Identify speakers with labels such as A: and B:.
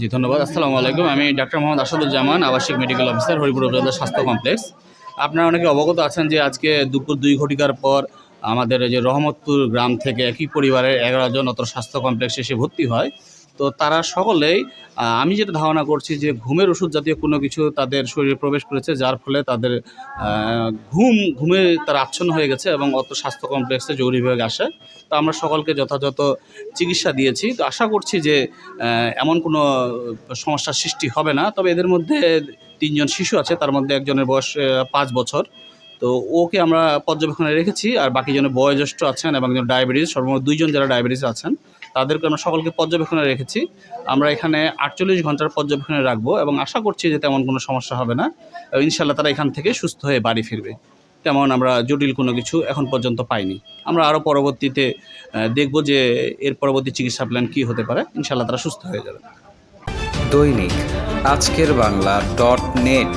A: জি, ধন্যবাদ। আসসালামু আলাইকুম। আমি ডাক্তার মোহাম্মদ আসাদুজ্জামান, আবাসিক মেডিকেল অফিসার, হরিপুর উপজেলা স্বাস্থ্য কমপ্লেক্স। আপনারা অনেকে অবগত আছেন যে আজকে দুপুর দুই ঘটিকার পর আমাদের যে রহমতপুর গ্রাম থেকে একই পরিবারের এগারো জন অত স্বাস্থ্য কমপ্লেক্সে এসে ভর্তি হয়। তো তারা সকলেই আমি যেটা ধারণা করছি যে ঘুমের ওষুধ জাতীয় কোনো কিছু তাদের শরীরে প্রবেশ করেছে, যার ফলে তাদের ঘুম, ঘুমে তারা আচ্ছন্ন হয়ে গেছে এবং অত স্বাস্থ্য কমপ্লেক্সে জরুরি বিভাগে আসে। তো আমরা সকলকে যথাযথ চিকিৎসা দিয়েছি। তো আশা করছি যে এমন কোনো সমস্যার সৃষ্টি হবে না। তবে এদের মধ্যে তিনজন শিশু আছে, তার মধ্যে একজনের বয়স পাঁচ বছর। তো ওকে আমরা পর্যবেক্ষণে রেখেছি, আর বাকি জনের বয়োজ্যেষ্ঠ আছেন এবং একজন ডায়াবেটিস, সর্বমোট দুইজন যারা ডায়াবেটিস আছেন। তাদেরকে আমরা সকলকে পর্যবেক্ষণে রেখেছি। আমরা এখানে আটচল্লিশ ঘণ্টার পর্যবেক্ষণে রাখব এবং আশা করছি যে তেমন কোনো সমস্যা হবে না। ইনশাল্লাহ তারা এখান থেকে সুস্থ হয়ে বাড়ি ফিরবে। তেমন আমরা জটিল কোনো কিছু এখন পর্যন্ত পাইনি। আমরা আরও পরবর্তীতে দেখব যে এর পরবর্তী চিকিৎসা প্ল্যান কী হতে পারে। ইনশাল্লাহ তারা সুস্থ হয়ে যাবে।
B: দৈনিক আজকের বাংলা ডট নেট।